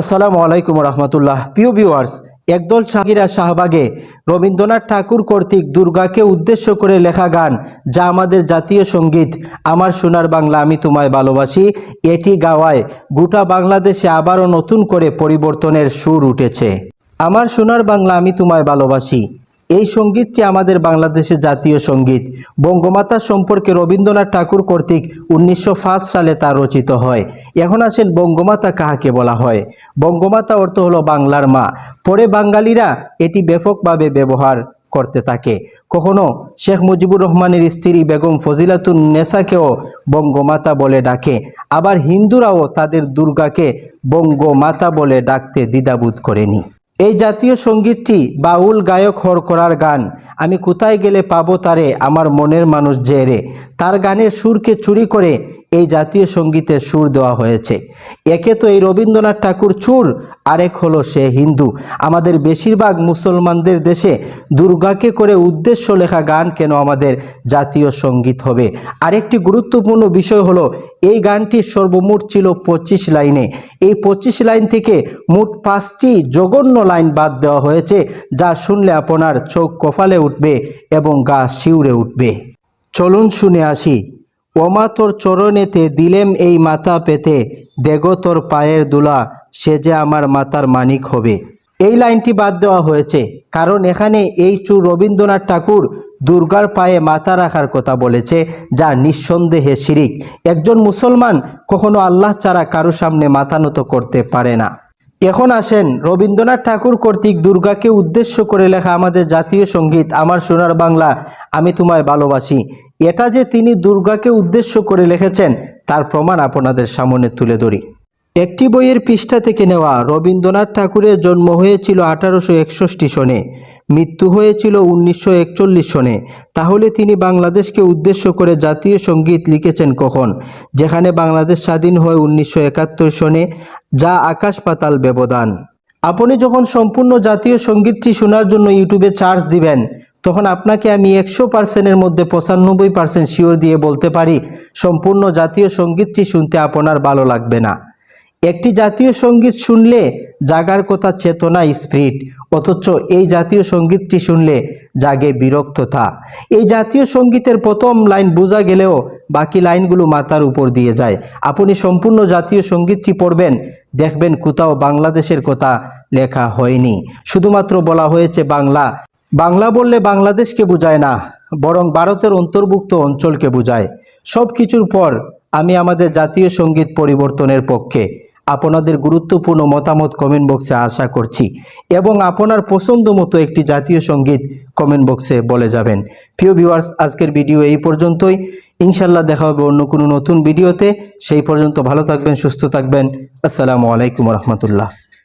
আসসালামু আলাইকুম রহমতুল্লাহ। প্রিয় ভিউয়ার্স একদল শাকিরা শাহবাগে রবীন্দ্রনাথ ঠাকুর কর্তৃক দুর্গাকে উদ্দেশ্য করে লেখা গান, যা আমাদের জাতীয় সংগীত। আমার সোনার বাংলা আমি তোমায় ভালোবাসি, এটি গাওয়ায় গোটা বাংলাদেশে আবারও নতুন করে পরিবর্তনের সুর উঠেছে। আমার সোনার বাংলা আমি তোমায় ভালোবাসি এই সঙ্গীতটি আমাদের বাংলাদেশের জাতীয় সংগীত। বঙ্গমাতা সম্পর্কে রবীন্দ্রনাথ ঠাকুর কর্তৃক উনিশশো সালে তা রচিত হয়। এখন আসেন বঙ্গমাতা কাহাকে বলা হয়। বঙ্গমাতা অর্থ হলো বাংলার মা। পরে বাঙালিরা এটি ব্যাপকভাবে ব্যবহার করতে থাকে। কখনো শেখ মুজিবুর রহমানের স্ত্রী বেগম ফজিলাতুন নেসাকেও বঙ্গমাতা বলে ডাকে। আবার হিন্দুরাও তাদের দুর্গাকে বঙ্গমাতা বলে ডাকতে দ্বিধাবোধ করেনি। এই জাতীয় সঙ্গীতটি বাউল গায়ক হর করার গান। আমি কোথায় গেলে পাবো তারে? আমার মনের মানুষ জেরে তার গানের সুরকে চুরি করে এই জাতীয় সঙ্গীতের সুর দেওয়া হয়েছে। একে তো এই রবীন্দ্রনাথ ঠাকুর চুর, আরেক হলো সে হিন্দু। আমাদের বেশিরভাগ মুসলমানদের দেশে দুর্গাকে করে উদ্দেশ্য লেখা গান কেন আমাদের জাতীয় সংগীত হবে? আরেকটি গুরুত্বপূর্ণ বিষয় হলো, এই গানটির সর্বমোট ছিল পঁচিশ লাইনে। এই পঁচিশ লাইন থেকে মোট পাঁচটি জঘন্য লাইন বাদ দেওয়া হয়েছে, যা শুনলে আপনার চোখ কপালে উঠবে এবং গা শিউরে উঠবে। চলুন শুনে আসি। ওমা তোর চরণেতে দিলেম এই মাথা পেতে, দেগো তোর পায়ের দুলা, সে যে আমার মাতার মানিক হবে। এই লাইনটি বাদ দেওয়া হয়েছে, কারণ এখানে এই চুর রবীন্দ্রনাথ ঠাকুর দুর্গার পায়ে মাথা রাখার কথা বলেছে, যা নিঃসন্দেহে শিরিক। একজন মুসলমান কখনো আল্লাহ ছাড়া কারও সামনে মাথা নত করতে পারে না। এখন আসেন, রবীন্দ্রনাথ ঠাকুর কর্তৃক দুর্গাকে উদ্দেশ্য করে লেখা আমাদের জাতীয় সংগীত, আমার সোনার বাংলা, আমি তোমায় ভালোবাসি। এটা যে তিনি দুর্গাকে উদ্দেশ্য করে লিখেছেন, তার প্রমাণ আপনাদের সামনে তুলে ধরি। একটি বইয়ের পৃষ্ঠা থেকে নেওয়া রবীন্দ্রনাথ ঠাকুরের জন্ম হয়েছিল আঠারোশো একষট্টি সনে, মৃত্যু হয়েছিল উনিশশো একচল্লিশ সনে। তাহলে তিনি বাংলাদেশকে উদ্দেশ্য করে জাতীয় সংগীত লিখেছেন কখন? যেখানে বাংলাদেশ স্বাধীন হয় উনিশশো একাত্তর সনে, যা আকাশ পাতাল ব্যবধান। আপনি যখন সম্পূর্ণ জাতীয় সঙ্গীতটি শোনার জন্য ইউটিউবে চার্জ দিবেন তখন আপনাকে আমি একশো পার্সেন্টের মধ্যে পঁচানব্বই পার্সেন্ট শিওর দিয়ে বলতে পারি, সম্পূর্ণ জাতীয় সঙ্গীতটি শুনতে আপনার ভালো লাগবে না। একটি জাতীয় সংগীত শুনলে জাগার কথা চেতনা স্পিরিট অথচ এই জাতীয় সঙ্গীতটি শুনলে জাগে বিরক্ততা। এই জাতীয় সঙ্গীতের প্রথম লাইন বোঝা গেলেও বাকি লাইনগুলো মাথার উপর দিয়ে যায়। আপনি সম্পূর্ণ জাতীয় সঙ্গীতটি পড়বেন, দেখবেন কোথাও বাংলাদেশের কথা লেখা হয়নি। শুধুমাত্র বলা হয়েছে বাংলা। বাংলা বললে বাংলাদেশকে বোঝায় না, বরং ভারতের অন্তর্ভুক্ত অঞ্চলকে বোঝায়। সব কিছুর পর আমি আমাদের জাতীয় সংগীত পরিবর্তনের পক্ষে আপনাদের গুরুত্বপূর্ণ মতামত কমেন্ট বক্সে আশা করছি এবং আপনার পছন্দ মতো একটি জাতীয় সংগীত কমেন্ট বক্সে বলে যাবেন। প্রিয় ভিউয়ার্স আজকের ভিডিও এই পর্যন্তই। ইনশাল্লাহ দেখা হবে অন্য কোনো নতুন ভিডিওতে সেই পর্যন্ত ভালো থাকবেন, সুস্থ থাকবেন। আসসালামু আলাইকুম রহমতুল্লাহ।